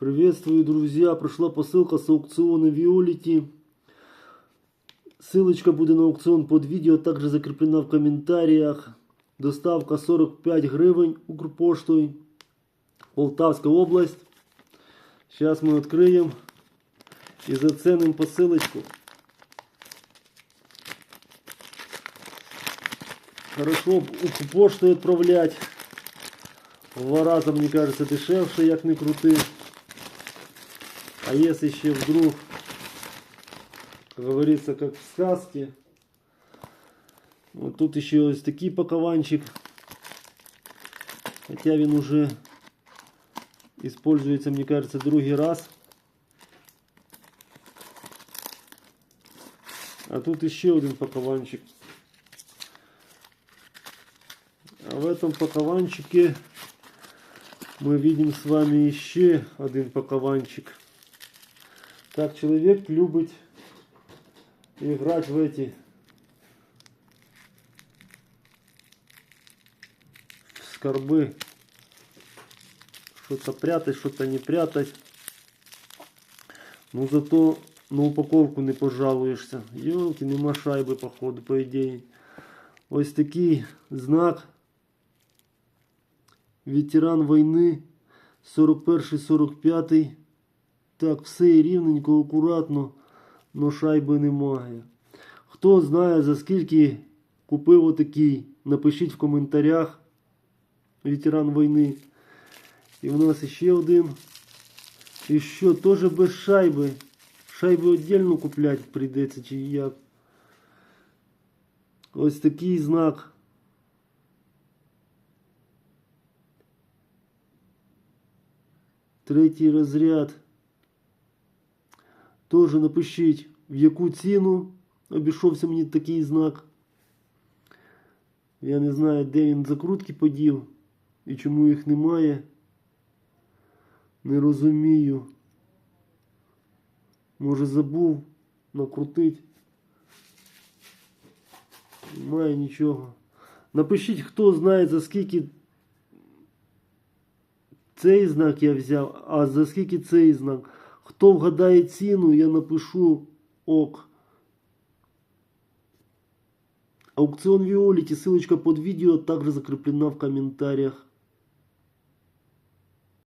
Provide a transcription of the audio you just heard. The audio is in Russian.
Приветствую, друзья! Пришла посылка с аукциона Виолити. Ссылочка будет на аукцион под видео, также закреплена в комментариях. Доставка 45 гривень Укрпоштою. Полтавская область. Сейчас мы откроем и заценим посылочку. Хорошо Укрпоштою отправлять. В два раза, мне кажется, дешевше, як не крути. А если ще вдруг, как говорится, как в сказке, вот тут еще ось такий пакованчик. Хотя він уже используется, мне кажется, другий раз. А тут еще один пакованчик. А в этом пакованчике мы видим с вами еще один пакованчик. Так, человек любит играть в эти скорбы. Что-то прятать, что-то не прятать. Ну зато на упаковку не пожалуєшся. Йолки, нема шайби, походу, по ідеї. Ось такий знак. Ветеран війни 41-45. Так, все рівненько, акуратно, но шайби немає. Хто знає за скільки купив отакий, напишіть в коментарях. Ветеран війни. І в нас ще один. І що, теж без шайби. Шайби віддільно купляти прийдеться чи як. Ось такий знак. Третій розряд. Тоже напишіть, в яку ціну обійшовся мені такий знак. Я не знаю, де він закрутки подів і чому їх немає. Не розумію. Може забув накрутить. Немає нічого. Напишіть, хто знає за скільки цей знак я взяв, а за скільки цей знак. Хто вгадає ціну, я напишу ок. Аукцион Виолити, ссылочка под видео также закреплена в комментариях.